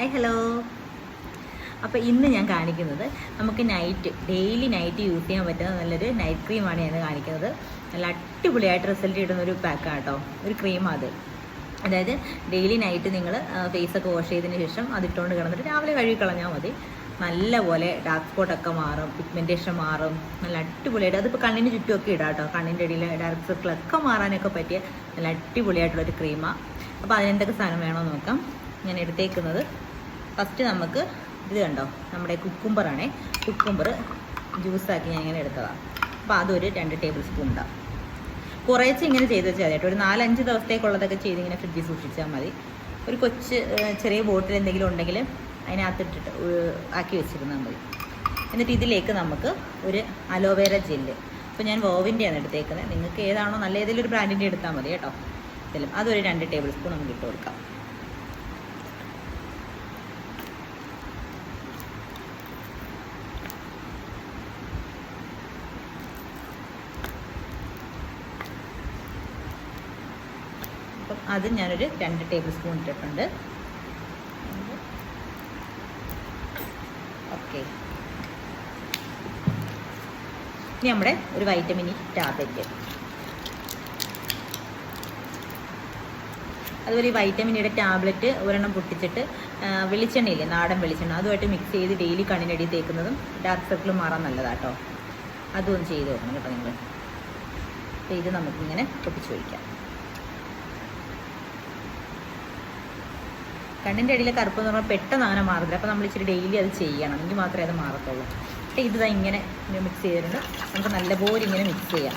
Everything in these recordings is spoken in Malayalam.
ഹായ് ഹലോ അപ്പോൾ ഇന്ന് ഞാൻ കാണിക്കുന്നത് നമുക്ക് നൈറ്റ് ഡെയിലി നൈറ്റ് യൂസ് ചെയ്യാൻ പറ്റുന്ന നല്ലൊരു നൈറ്റ് ക്രീമാണ് ഞാൻ കാണിക്കുന്നത്. നല്ല അടിപൊളിയായിട്ട് റിസൾട്ട് കിട്ടുന്ന ഒരു പാക്കാണ് കേട്ടോ ഒരു ക്രീമാണ് അത്. അതായത് ഡെയിലി നൈറ്റ് നിങ്ങൾ ഫേസൊക്കെ വാഷ് ചെയ്തതിന് ശേഷം അത് അതിട്ടുകൊണ്ട് കിടന്നിട്ട് രാവിലെ കഴുകി കളഞ്ഞാൽ മതി. നല്ലപോലെ ഡാർക്ക് സ്പോട്ടൊക്കെ മാറും പിഗ്മെന്റേഷൻ മാറും. നല്ല അടിപൊളിയായിട്ട് അതിപ്പോൾ കണ്ണിന് ചുറ്റുമൊക്കെ ഇടാം കേട്ടോ കണ്ണിന്റെ ഇടയിൽ ഡാർക്ക് സർക്കിളൊക്കെ മാറാനൊക്കെ പറ്റിയ നല്ല അടിപൊളിയായിട്ടുള്ളൊരു ക്രീമാണ് അപ്പോൾ അതിനെന്തൊക്കെ സാധനം വേണമെന്ന് നോക്കാം. ഞാൻ എടുത്തേക്കുന്നത് ഫസ്റ്റ് നമുക്ക് ഇത് കണ്ടോ? നമ്മുടെ കുക്കുംബറാണേ കുക്കുംബർ ജ്യൂസാക്കി ഞാൻ ഇങ്ങനെ എടുത്തതാണ് അപ്പോൾ അതൊരു രണ്ട് ടേബിൾ സ്പൂൺ ഉണ്ടാവും കുറേച്ച് ഇങ്ങനെ ചെയ്ത് വെച്ചാൽ കേട്ടോ. ഒരു നാലഞ്ച് ദിവസത്തേക്കുള്ളതൊക്കെ ചെയ്ത് ഇങ്ങനെ ഫ്രിഡ്ജിൽ സൂക്ഷിച്ചാൽ മതി. ഒരു കൊച്ച് ചെറിയ ബോട്ടിൽ എന്തെങ്കിലും ഉണ്ടെങ്കിൽ അതിനകത്തിട്ടിട്ട് ആക്കി വെച്ചിരുന്നാൽ മതി. എന്നിട്ട് ഇതിലേക്ക് നമുക്ക് ഒരു അലോവേര ജെല്ല്. അപ്പോൾ ഞാൻ വോവിന്റെയാണ് എടുത്തേക്കുന്നത് നിങ്ങൾക്ക് ഏതാണോ നല്ല ഏതെങ്കിലും ഒരു ബ്രാൻഡിന്റെ എടുത്താൽ മതി കേട്ടോ. ഇതിലും അതൊരു രണ്ട് ടേബിൾ സ്പൂൺ നമുക്ക് ഇട്ട് കൊടുക്കാം. അപ്പം അത് ഞാനൊരു രണ്ട് ടേബിൾ സ്പൂൺ ഇട്ടിട്ടുണ്ട്. ഓക്കെ. ഇനി നമ്മുടെ ഒരു വൈറ്റമിൻ ഇ ടാബ്ലറ്റ് അതുപോലെ ഈ വൈറ്റമിൻ ഇയുടെ ടാബ്ലറ്റ് ഒരെണ്ണം പൊട്ടിച്ചിട്ട് വെളിച്ചെണ്ണയില്ലേ നാടൻ വെളിച്ചെണ്ണ അതുമായിട്ട് മിക്സ് ചെയ്ത് ഡെയിലി കണ്ണിനടി തേക്കുന്നതും ഡാർക്ക് സർക്കിൾ മാറാൻ നല്ലതാട്ടോ. അതും ചെയ്ത് നോക്കണം കേട്ടോ നിങ്ങൾ അപ്പോൾ ഇത് നമുക്കിങ്ങനെ പൊട്ടിച്ച് ഒഴിക്കാം. കണ്ണിന്റെ അടിയിലെ കറുപ്പ് എന്ന് പറഞ്ഞാൽ പെട്ടെന്ന് അങ്ങനെ മാറില്ല അപ്പോൾ നമ്മൾ ഇച്ചിരി ഡെയിലി അത് ചെയ്യണം. എങ്കിൽ മാത്രമേ അത് മാറത്തുള്ളൂ. അപ്പോൾ ഇത് ഇങ്ങനെ മിക്സ് ചെയ്തിട്ടുണ്ട്. നമുക്ക് നല്ലപോലെ ഇങ്ങനെ മിക്സ് ചെയ്യാം.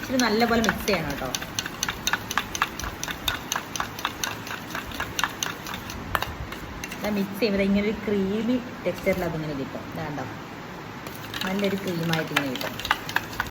ഇച്ചിരി നല്ലപോലെ മിക്സ് ചെയ്യണം കേട്ടോ. മിക്സ് ചെയ്യുമ്പോൾ ഇങ്ങനെ ഒരു ക്രീമി ടെക്സ്ചറിൽ അതിങ്ങനെ കിട്ടും വേണ്ട നല്ലൊരു ക്രീമായിട്ട് ഇങ്ങനെ കിട്ടും.